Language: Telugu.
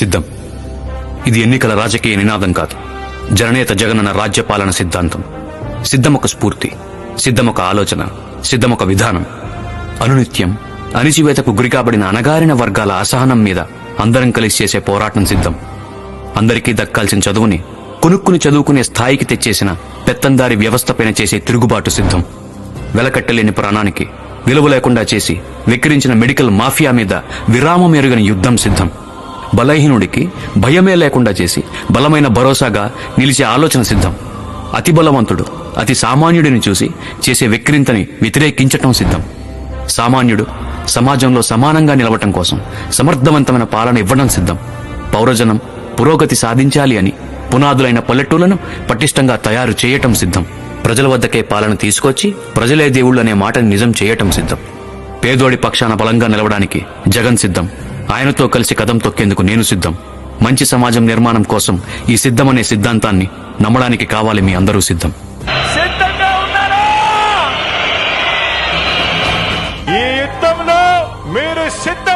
సిద్ధం. ఇది ఎన్నికల రాజకీయ నినాదం కాదు. జననేత జగనన్న రాజ్యపాలన సిద్ధాంతం. సిద్ధం ఒక స్ఫూర్తి సిద్ధం ఒక ఆలోచన సిద్ధం ఒక విధానం. అనునిత్యం అణిచివేతకు గురికాబడిన అణగారిన వర్గాల అసహనం మీద అందరం కలిసి చేసే పోరాటం సిద్ధం. అందరికీ దక్కాల్సిన చదువుని కొనుక్కుని చదువుకునే స్థాయికి తెచ్చేసిన పెత్తందారి వ్యవస్థపైన చేసే తిరుగుబాటు సిద్ధం. వెలకట్టలేని ప్రాణానికి విలువ లేకుండా చేసి విక్రించిన మెడికల్ మాఫియా మీద విరామం ఎరుగని యుద్ధం సిద్ధం. బలహీనుడికి భయమే లేకుండా చేసి బలమైన భరోసాగా నిలిచే ఆలోచన సిద్ధం. అతి బలవంతుడు అతి సామాన్యుడిని చూసి చేసే విక్రింతని వ్యతిరేకించటం సిద్ధం. సామాన్యుడు సమాజంలో సమానంగా నిలవటం కోసం సమర్థవంతమైన పాలన ఇవ్వడం సిద్ధం. పౌరజనం పురోగతి సాధించాలి అని పునాదులైన పల్లెటూళ్ళను పటిష్టంగా తయారు చేయటం సిద్ధం. ప్రజల వద్దకే పాలన తీసుకొచ్చి ప్రజలే దేవుళ్ళు అనే మాటని నిజం చేయటం సిద్ధం. పేదోడి పక్షాన బలంగా నిలవడానికి జగన్ సిద్ధం. ఆయనతో కలిసి కదం తొక్కేందుకు నేను సిద్ధం. మంచి సమాజం నిర్మాణం కోసం ఈ సిద్ధమనే సిద్ధాంతాన్ని నమ్మడానికి కావాలి మీ అందరూ సిద్ధం. సిద్ధంగా ఈ యుద్ధంలో మీరు సిద్ధ